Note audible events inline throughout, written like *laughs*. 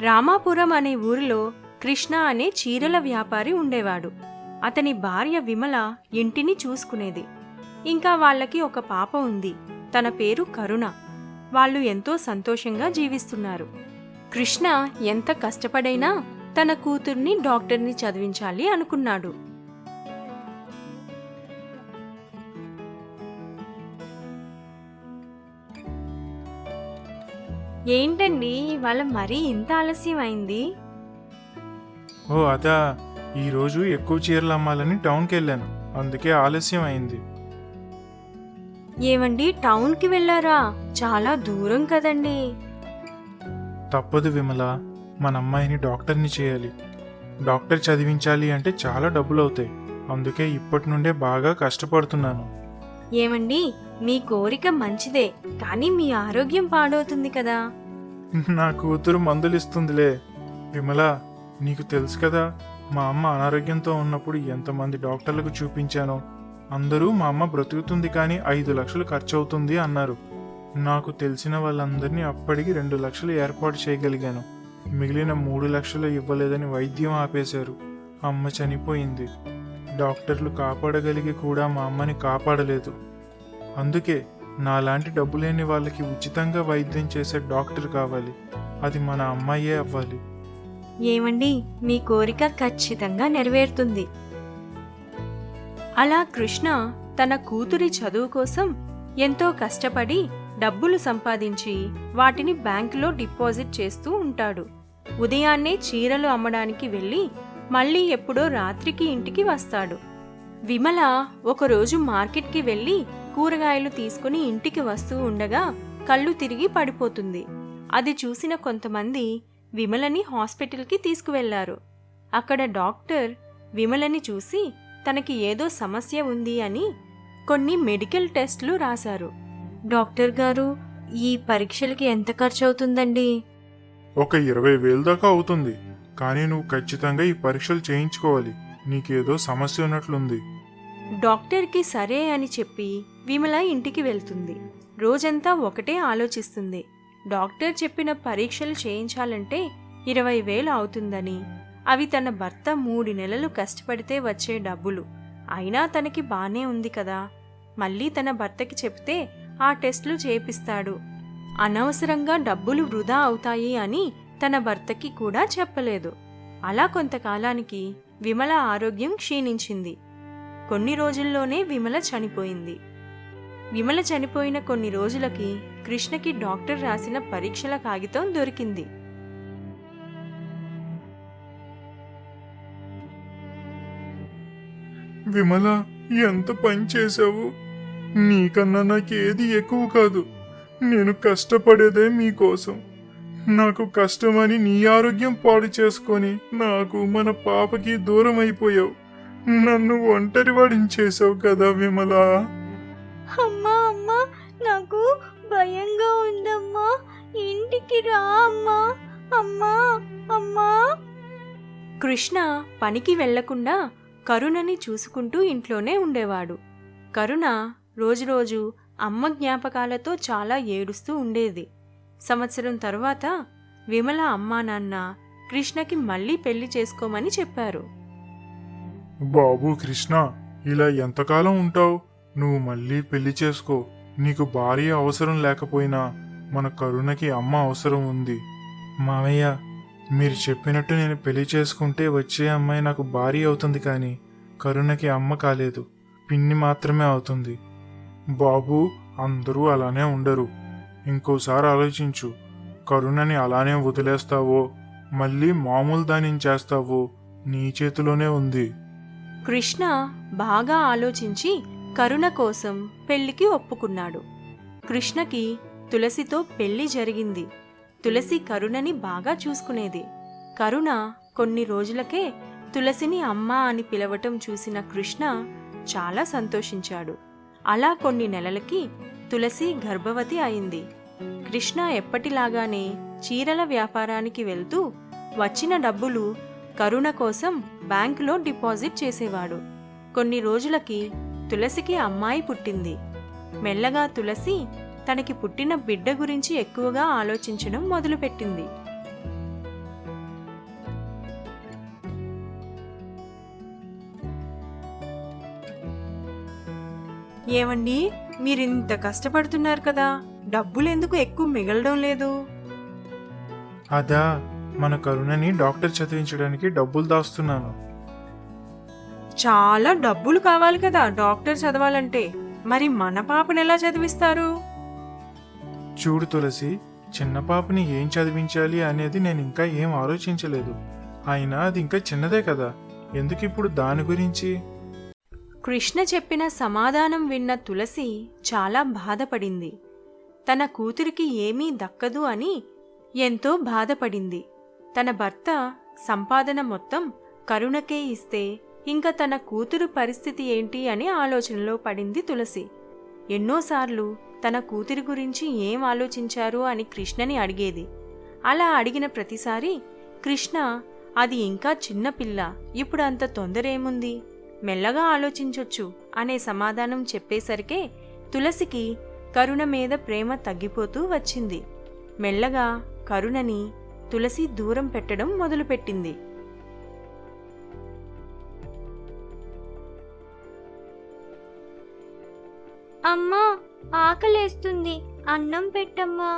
రామాపురం అనే ఊరిలో కృష్ణ అనే చీరల వ్యాపారి ఉండేవాడు. అతని భార్య విమల ఇంటిని చూసుకునేది. ఇంకా వాళ్ళకి ఒక పాప ఉంది. తన పేరు కరుణ. వాళ్ళు ఎంతో సంతోషంగా జీవిస్తున్నారు. కృష్ణ ఎంత కష్టపడైనా తన కూతుర్ని డాక్టర్ని చదివించాలి అనుకున్నాడు. ఏంటండి ఇవాళ మరీ ఇంత ఆలస్యం అయింది ఓ అదా. ఈరోజు ఎక్కువ చీరలు అమ్మాలని టౌన్కి వెళ్ళాను. అందుకే ఆలస్యం అయింది ఏమండి టౌన్కి వెళ్ళారా? చాలా దూరం కదండి. తప్పదు విమల. మన అమ్మాయిని డాక్టర్ని చేయాలి. డాక్టర్ చదివించాలి అంటే చాలా డబ్బులు అవుతాయి అందుకే ఇప్పటి నుండే బాగా కష్టపడుతున్నాను. ఏమండి మీ కోరిక మంచిదే కానీ మీ ఆరోగ్యం పాడవుతుంది కదా. *laughs* నా కూతురు మందులిస్తుందిలే. విమల నీకు తెలుసు కదా మా అమ్మ అనారోగ్యంతో ఉన్నప్పుడు ఎంతమంది డాక్టర్లకు చూపించానో. అందరూ మా అమ్మ బ్రతుకుతుంది కానీ ఐదు లక్షలు ఖర్చు అవుతుంది అన్నారు. నాకు తెలిసిన వాళ్ళందరినీ అప్పటికి రెండు లక్షలు ఏర్పాటు చేయగలిగాను. మిగిలిన మూడు లక్షలు ఇవ్వలేదని వైద్యం ఆపేశారు. అమ్మ చనిపోయింది. డాక్టర్లు కాపాడగలిగి కూడా మా అమ్మని కాపాడలేదు. అందుకే నాలాంటి డబ్బు లేని వాళ్ళకి ఉచితంగా వైద్యం చేసే డాక్టర్ కావాలి. అది మన అమ్మాయే అవ్వాలి. ఏమండి? మీ కోరిక ఖచ్చితంగా నెరవేరుతుంది. అలా కృష్ణ తన కూతురి చదువు కోసం ఎంతో కష్టపడి డబ్బులు సంపాదించి వాటిని బ్యాంకులో డిపాజిట్ చేస్తూ ఉంటాడు. ఉదయాన్నే చీరలు అమ్మడానికి వెళ్ళి మళ్ళీ ఎప్పుడో రాత్రికి ఇంటికి వస్తాడు. విమల ఒకరోజు మార్కెట్కి వెళ్ళి కూరగాయలు తీసుకుని ఇంటికి వస్తూ ఉండగా కళ్ళు తిరిగి పడిపోతుంది. అది చూసిన కొంతమంది విమలని హాస్పిటల్కి తీసుకువెళ్ళారు. అక్కడ డాక్టర్ విమలని చూసి తనకి ఏదో సమస్య ఉంది అని కొన్ని మెడికల్ టెస్ట్లు రాశారు. డాక్టర్ గారు ఈ పరీక్షలకి ఎంత ఖర్చు అవుతుందండి ఒక ఇరవై వేలు దాకా అవుతుంది. కానీ నువ్వు ఖచ్చితంగా ఈ పరీక్షలు చేయించుకోవాలి. నీకేదో సమస్య ఉన్నట్లుంది. డాక్టర్కి సరే అని చెప్పి విమల ఇంటికి వెళ్తుంది. రోజంతా ఒకటే ఆలోచిస్తుంది. డాక్టర్ చెప్పిన పరీక్షలు చేయించాలంటే ఇరవై వేలు అవుతుందని అవి తన భర్త మూడు నెలలు కష్టపడితే వచ్చే డబ్బులు. అయినా తనకి బానే ఉంది కదా. మళ్ళీ తన భర్తకి చెప్తే ఆ టెస్టులు చేపిస్తాడు. అనవసరంగా డబ్బులు వృధా అవుతాయి అని తన భర్తకి కూడా చెప్పలేదు. అలా కొంతకాలానికి విమల ఆరోగ్యం క్షీణించింది. కొన్ని రోజుల్లోనే విమల చనిపోయింది. విమల చనిపోయిన కొన్ని రోజులకి కృష్ణకి డాక్టర్ రాసిన పరీక్షల కాగితం దొరికింది. విమల ఎంత పని చేశావు? నీకన్నా నాకేది ఎక్కువ కాదు. నేను కష్టపడేదే మీకోసం. నాకు కష్టమని నీ ఆరోగ్యం పాడు చేసుకొని నాకు మన పాపకి దూరం అయిపోయావు నన్ను ఒంటరి చేసావు కదా విమల. అమ్మా అమ్మా నాకు భయంగా ఉందమ్మా. ఇంటికి రా అమ్మా అమ్మా అమ్మా. కృష్ణ పనికి వెళ్ళకుండా కరుణని చూసుకుంటూ ఇంట్లోనే ఉండేవాడు. కరుణ రోజురోజు అమ్మ జ్ఞాపకాలతో చాలా ఏడుస్తూ ఉండేది. సంవత్సరం తరువాత విమల అమ్మా నాన్న కృష్ణకి మళ్ళీ పెళ్ళి చేసుకోమని చెప్పారు. బాబు కృష్ణ ఇలా ఎంతకాలం ఉంటావు? నువ్వు మళ్ళీ పెళ్ళి చేసుకో. నీకు భార్య అవసరం లేకపోయినా మన కరుణకి అమ్మ అవసరం ఉంది. మామయ్య మీరు చెప్పినట్టు నేను పెళ్ళి చేసుకుంటే వచ్చే అమ్మాయి నాకు భార్య అవుతుంది కానీ కరుణకి అమ్మ కాలేదు. పిన్ని మాత్రమే అవుతుంది. బాబు అందరూ అలానే ఉండరు. ఇంకోసారి ఆలోచించు. కరుణని అలానే వదిలేస్తావో మళ్ళీ మామూలు దానిని చేస్తావో నీ చేతిలోనే ఉంది. కృష్ణ బాగా ఆలోచించి కరుణ కోసం పెళ్ళికి ఒప్పుకున్నాడు. కృష్ణకి తులసితో పెళ్ళి జరిగింది. తులసి కరుణని బాగా చూసుకునేది. కరుణ కొన్ని రోజులకే తులసిని అమ్మ అని పిలవటం చూసిన కృష్ణ చాలా సంతోషించాడు. అలా కొన్ని నెలలకి తులసి గర్భవతి అయింది. కృష్ణ ఎప్పటిలాగానే చీరల వ్యాపారానికి వెళ్తూ వచ్చిన డబ్బులు కరుణ కోసం బ్యాంకులో డిపాజిట్ చేసేవాడు. కొన్ని రోజులకి తులసికి అమ్మాయి పుట్టింది. మెల్లగా తులసి తనకి పుట్టిన బిడ్డ గురించి ఎక్కువగా ఆలోచించడం మొదలుపెట్టింది. ఏమండి మీరింత కష్టపడుతున్నారు కదా. డబ్బులెందుకు ఎక్కువ మిగలడం లేదు? అదా మన కరుణని డాక్టర్ చదివించడానికి డబ్బులు దాస్తున్నాను. చాలా డబ్బులు కావాలి కదా డాక్టర్ చదవాలంటే. మరి మన పాపను ఎలా చదివిస్తారు? చూడు తులసి చిన్న పాపని ఏం చదివించాలి అనేది నేను ఇంకా ఏం ఆలోచించలేదు. అయినా అది ఇంకా చిన్నదే కదా. ఎందుకు ఇప్పుడు దాని గురించి? కృష్ణ చెప్పిన సమాధానం విన్న తులసి చాలా బాధపడింది. తన కూతురికి ఏమీ దక్కదు అని ఎంతో బాధపడింది. తన భర్త సంపాదన మొత్తం కరుణకే ఇస్తే ఇంకా తన కూతురు పరిస్థితి ఏంటి అని ఆలోచనలో పడింది తులసి. ఎన్నోసార్లు తన కూతురి గురించి ఏం ఆలోచించారు అని కృష్ణని అడిగేది. అలా అడిగిన ప్రతిసారి కృష్ణ అది ఇంకా చిన్నపిల్ల ఇప్పుడు అంత తొందర ఏముంది మెల్లగా ఆలోచించొచ్చు అనే సమాధానం చెప్పేసరికే తులసికి కరుణ మీద ప్రేమ తగ్గిపోతూ వచ్చింది. మెల్లగా కరుణని తులసి దూరం పెట్టడం మొదలుపెట్టింది. అమ్మా ఆకలేస్తుంది. అన్నం పెట్టమ్మా.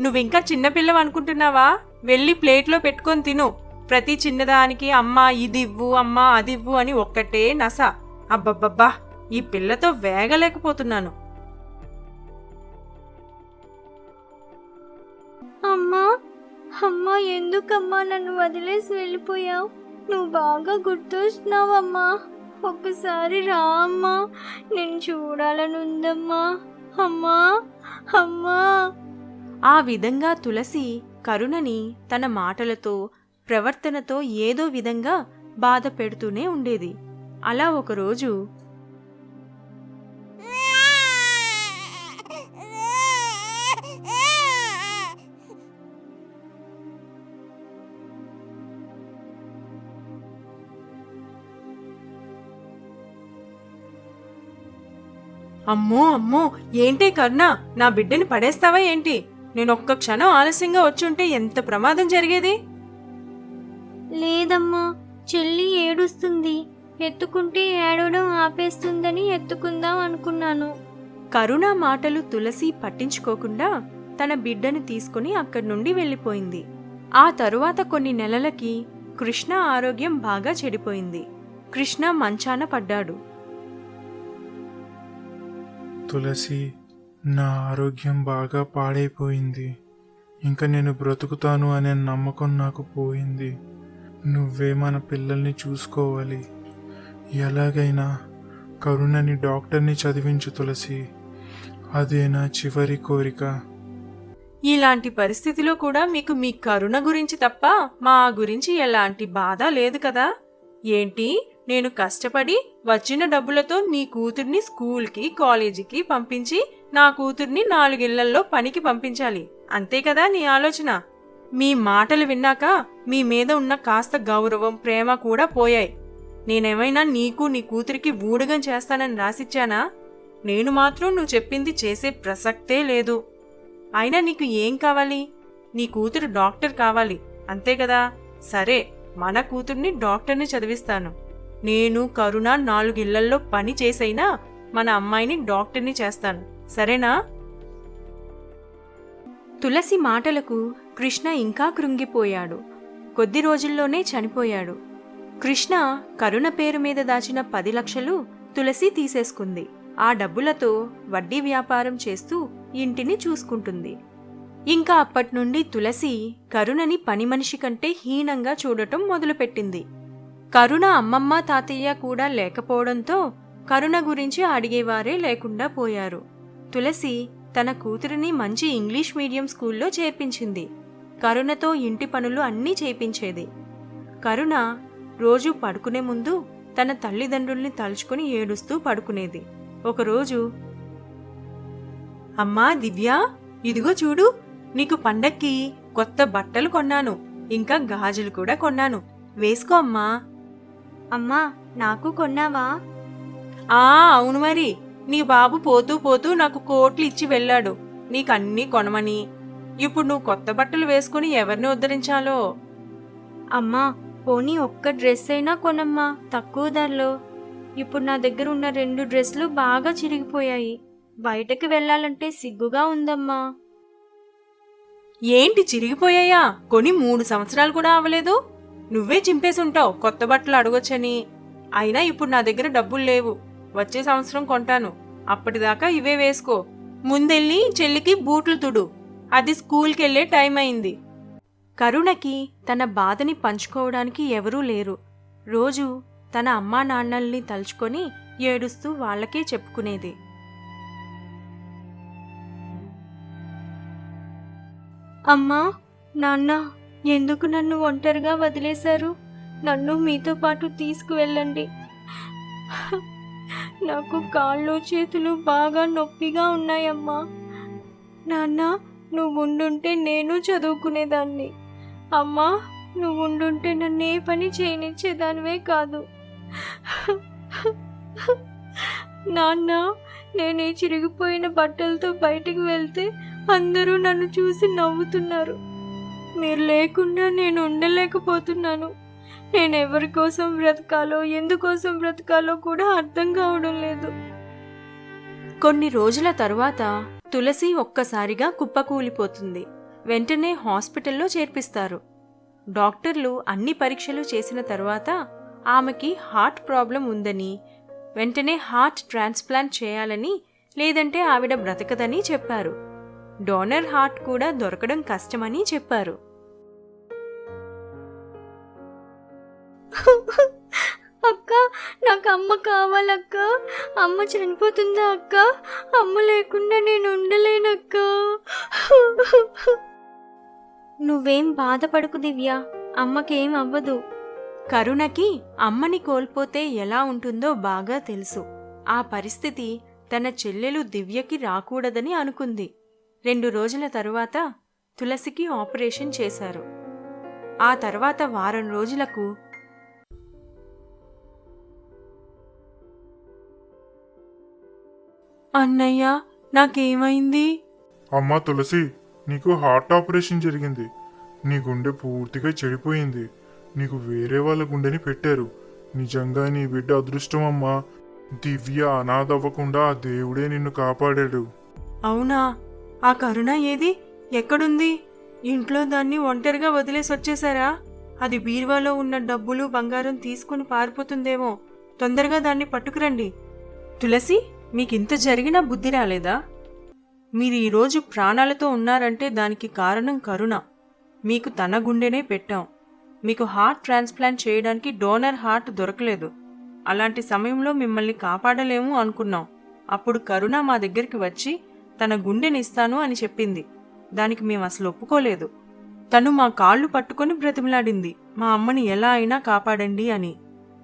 నువ్వింకా చిన్నపిల్లవు అనుకుంటున్నావా వెళ్ళి ప్లేట్లో పెట్టుకొని తిను. ప్రతి చిన్నదానికి అమ్మా ఇది ఇవ్వు అమ్మా అది ఇవ్వు అని ఒక్కటే నస. అబ్బబ్బబ్బా ఈ పిల్లతో వేగలేకపోతున్నాను. అమ్మా అమ్మా ఎందుకమ్మా నన్ను వదిలేసి వెళ్ళిపోయావు? నువ్వు బాగా గుర్తొస్తున్నావమ్మా. ఒక్కసారి రా అమ్మా నేను చూడాలని ఉందమ్మా అమ్మా అమ్మా. ఆ విధంగా తులసి కరుణని తన మాటలతో ప్రవర్తనతో ఏదో విధంగా బాధ పెడుతూనే ఉండేది. అలా ఒకరోజు అమ్మో అమ్మో ఏంటే కరుణ? నా బిడ్డని పడేస్తావా ఏంటి? నేను ఒక్క క్షణం ఆలస్యంగా వచ్చుంటే ఎంత ప్రమాదం జరిగేది? లేదమ్మా చెల్లి ఏడుస్తుంది. ఎత్తుకుంటే ఏడవడం ఆపేస్తుందని ఎత్తుకుందాం అనుకున్నాను. కరుణ మాటలు తులసి పట్టించుకోకుండా తన బిడ్డను తీసుకుని అక్కడి నుండి వెళ్ళిపోయింది. ఆ తరువాత కొన్ని నెలలకి కృష్ణ ఆరోగ్యం బాగా చెడిపోయింది. కృష్ణ మంచాన పడ్డాడు. తులసి నా ఆరోగ్యం బాగా పాడైపోయింది. ఇంకా నేను బ్రతుకుతాను అనే నమ్మకం నాకు పోయింది. నువ్వే మన పిల్లల్ని చూసుకోవాలి. ఎలాగైనా కరుణని డాక్టర్ని చదివించు తులసి. అదే నా చివరి కోరిక. ఇలాంటి పరిస్థితిలో కూడా మీకు మీ కరుణ గురించి తప్ప మా గురించి ఎలాంటి బాధ లేదు కదా? ఏంటి? నేను కష్టపడి వచ్చిన డబ్బులతో నీ కూతుర్ని స్కూల్కి కాలేజీకి పంపించి నా కూతుర్ని నాలుగిళ్ళల్లో పనికి పంపించాలి. అంతే కదా నీ ఆలోచన? మీ మాటలు విన్నాక మీ మీద ఉన్న కాస్త గౌరవం ప్రేమ కూడా పోయాయి. నేనేమైనా నీకు నీ కూతురికి ఊడగం చేస్తానని రాసిచ్చానా? నేను మాత్రం నువ్వు చెప్పింది చేసే ప్రసక్తే లేదు. అయినా నీకు ఏం కావాలి? నీ కూతురు డాక్టర్ కావాలి. అంతే కదా? సరే మన కూతుర్ని డాక్టర్ని చదివిస్తాను. నేను కరుణ నాలుగిళ్ళల్లో పని చేసైనా మన అమ్మాయిని డాక్టర్ని చేస్తాను. సరేనా? తులసి మాటలకు కృష్ణ ఇంకా కృంగిపోయాడు. కొద్ది రోజుల్లోనే చనిపోయాడు. కృష్ణ కరుణ పేరు మీద దాచిన పది లక్షలు తులసి తీసేసుకుంది. ఆ డబ్బులతో వడ్డీ వ్యాపారం చేస్తూ ఇంటిని చూసుకుంటుంది. ఇంకా అప్పట్నుండి తులసి కరుణని పని మనిషి కంటే హీనంగా చూడటం మొదలుపెట్టింది. కరుణ అమ్మమ్మ తాతయ్య కూడా లేకపోవడంతో కరుణ గురించి అడిగేవారే లేకుండా పోయారు. తులసి తన కూతురిని మంచి ఇంగ్లీష్ మీడియం స్కూల్లో చేర్పించింది. కరుణతో ఇంటి పనులు అన్నీ చేయించేది కరుణ రోజు పడుకునే ముందు తన తల్లిదండ్రుల్ని తలుచుకుని ఏడుస్తూ పడుకునేది. ఒకరోజు అమ్మా దివ్య ఇదిగో చూడు నీకు పండక్కి కొత్త బట్టలు కొన్నాను ఇంకా గాజులు కూడా కొన్నాను. వేసుకో అమ్మా. అమ్మా నాకు కొన్నావా? ఆ అవును మరి. నీ బాబు పోతూ పోతూ నాకు కోట్లు ఇచ్చి వెళ్ళాడు. నీకన్నీ కొనమని. ఇప్పుడు నువ్వు కొత్త బట్టలు వేసుకుని ఎవరిని ఉద్ధరించాలో? అమ్మా పోనీ ఒక్క డ్రెస్ అయినా కొనమ్మా తక్కువ ధరలో. ఇప్పుడు నా దగ్గర ఉన్న రెండు డ్రెస్లు బాగా చిరిగిపోయాయి. బయటకు వెళ్ళాలంటే సిగ్గుగా ఉందమ్మా. ఏంటి చిరిగిపోయాయా? కొని మూడు సంవత్సరాలు కూడా అవ్వలేదు? నువ్వే చింపేసుంటావు కొత్త బట్టలు అడగొచ్చని. అయినా ఇప్పుడు నా దగ్గర డబ్బులు లేవు. వచ్చే సంవత్సరం కొంటాను. అప్పటిదాకా ఇవే వేసుకో. ముందెళ్ళి చెల్లికి బూట్లు తుడు. అది స్కూల్కి వెళ్ళే టైం అయింది కరుణకి తన బాధని పంచుకోవడానికి ఎవరూ లేరు. రోజు తన అమ్మా నాన్నల్ని తలుచుకొని ఏడుస్తూ వాళ్ళకే చెప్పుకునేది. అమ్మా నాన్న ఎందుకు నన్ను ఒంటరిగా వదిలేశారు? నన్ను మీతో పాటు తీసుకువెళ్ళండి. నాకు కాళ్ళు చేతులు బాగా నొప్పిగా ఉన్నాయమ్మా. నాన్న నువ్వు ఉండుంటే నేను చదువుకునేదాన్ని. అమ్మా నువ్వు ఉండుంటే నన్ను ఏ పని చేయనిచ్చేదానివే కాదు. నాన్న నేను ఈ చిరిగిపోయిన బట్టలతో బయటికి వెళ్తే అందరూ నన్ను చూసి నవ్వుతున్నారు. మీరు లేకుండా నేను ఉండలేకపోతున్నాను. నేను ఎవరి కోసం బ్రతకాలో ఎందుకోసం బ్రతకాలో కూడా అర్థం కావడం లేదు. కొన్ని రోజుల తరువాత తులసి ఒక్కసారిగా కుప్పకూలిపోతుంది వెంటనే హాస్పిటల్లో చేర్పిస్తారు. డాక్టర్లు అన్ని పరీక్షలు చేసిన తర్వాత ఆమెకి హార్ట్ ప్రాబ్లం ఉందని వెంటనే హార్ట్ ట్రాన్స్ప్లాంట్ చేయాలని లేదంటే ఆవిడ బ్రతకదని చెప్పారు. డోనర్ హార్ట్ కూడా దొరకడం కష్టమని చెప్పారు. అక్క నాకు అమ్మ కావాలక్క. అమ్మ చనిపోతుందా అక్క? అమ్మ లేకుండా నేను ఉండలేనక్క. నువ్వేం బాధపడకు దివ్య. అమ్మకేం అవ్వదు. కరుణకి అమ్మని కోల్పోతే ఎలా ఉంటుందో బాగా తెలుసు. ఆ పరిస్థితి తన చెల్లెలు దివ్యకి రాకూడదని అనుకుంది. రెండు రోజుల తరువాత తులసికి ఆపరేషన్ చేశారు. ఆ తర్వాత వారం రోజులకు అన్నయ్య నాకేమైంది? అమ్మా తులసి నీకు హార్ట్ ఆపరేషన్ జరిగింది. నీ గుండె పూర్తిగా చెడిపోయింది. నీకు వేరే వాళ్ళ గుండెని పెట్టారు. నిజంగా నీ బిడ్డ అదృష్టం అమ్మా. దివ్య అనాథ అవ్వకుండా ఆ దేవుడే నిన్ను కాపాడాడు. అవునా? ఆ కరుణ ఏది? ఎక్కడుంది? ఇంట్లో దాన్ని ఒంటరిగా వదిలేసి వచ్చేసారా అది బీరువాలో ఉన్న డబ్బులు బంగారం తీసుకుని పారిపోతుందేమో. తొందరగా దాన్ని పట్టుకురండి. తులసి మీకింత జరిగినా బుద్ధి రాలేదా? మీరు ఈరోజు ప్రాణాలతో ఉన్నారంటే దానికి కారణం కరుణ. మీకు తన గుండెనే పెట్టాం. మీకు హార్ట్ ట్రాన్స్ప్లాంట్ చేయడానికి డోనర్ హార్ట్ దొరకలేదు. అలాంటి సమయంలో మిమ్మల్ని కాపాడలేము అనుకున్నాం. అప్పుడు కరుణ మా దగ్గరికి వచ్చి తన గుండెనిస్తాను అని చెప్పింది. దానికి మేము అసలు ఒప్పుకోలేదు. తను మా కాళ్ళు పట్టుకొని బ్రతిమలాడింది. మా అమ్మని ఎలా అయినా కాపాడండి అని.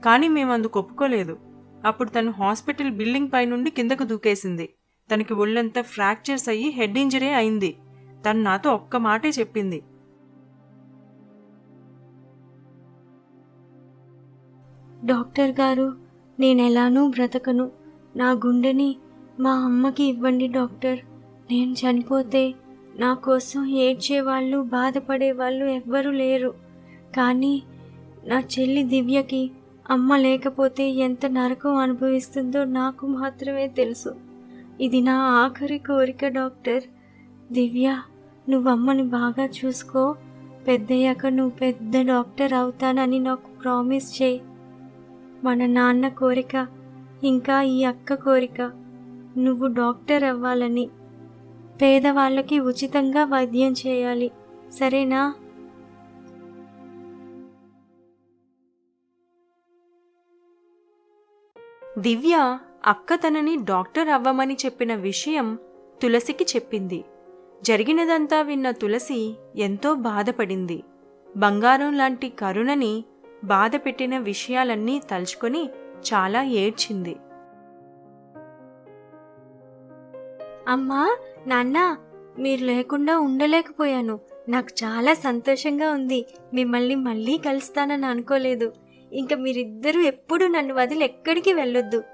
కానీ మేము అందుకు ఒప్పుకోలేదు. అప్పుడు తను హాస్పిటల్ బిల్డింగ్ పైనుండి కిందకు దూకేసింది. తనకి ఒళ్ళంతా ఫ్రాక్చర్స్ అయ్యి హెడ్ ఇంజరీ అయింది. తను నాతో ఒక్క మాటే చెప్పింది. డాక్టర్ గారు నేను ఎలానూ బ్రతకను. నా గుండెని మా అమ్మకి ఇవ్వండి డాక్టర్. నేను చనిపోతే నా కోసం ఏడ్చే వాళ్ళు బాధపడే వాళ్ళు ఎవ్వరూ లేరు. కానీ నా చెల్లి దివ్యకి అమ్మ లేకపోతే ఎంత నరకం అనుభవిస్తుందో నాకు మాత్రమే తెలుసు. ఇది నా ఆఖరి కోరిక డాక్టర్. దివ్య నువ్వు అమ్మని బాగా చూసుకో. పెద్దయ్యాక నువ్వు పెద్ద డాక్టర్ అవుతానని నాకు ప్రామిస్ చేయి. మన నాన్న కోరిక ఇంకా ఈ అక్క కోరిక. నువ్వు డాక్టర్ అవ్వాలని. పేదవాళ్ళకి ఉచితంగా వైద్యం చేయాలి. సరేనా? దివ్య అక్క తనని డాక్టర్ అవ్వమని చెప్పిన విషయం తులసికి చెప్పింది. జరిగినదంతా విన్న తులసి ఎంతో బాధపడింది. బంగారం లాంటి కరుణని బాధ పెట్టిన విషయాలన్నీ తలుచుకొని చాలా ఏడ్చింది. అమ్మా నాన్న మీరు లేకుండా ఉండలేకపోయాను. నాకు చాలా సంతోషంగా ఉంది. మిమ్మల్ని మళ్ళీ కలుస్తానని అనుకోలేదు. ఇంకా మీరిద్దరూ ఎప్పుడు నన్ను వదిలి ఎక్కడికి వెళ్ళొద్దు.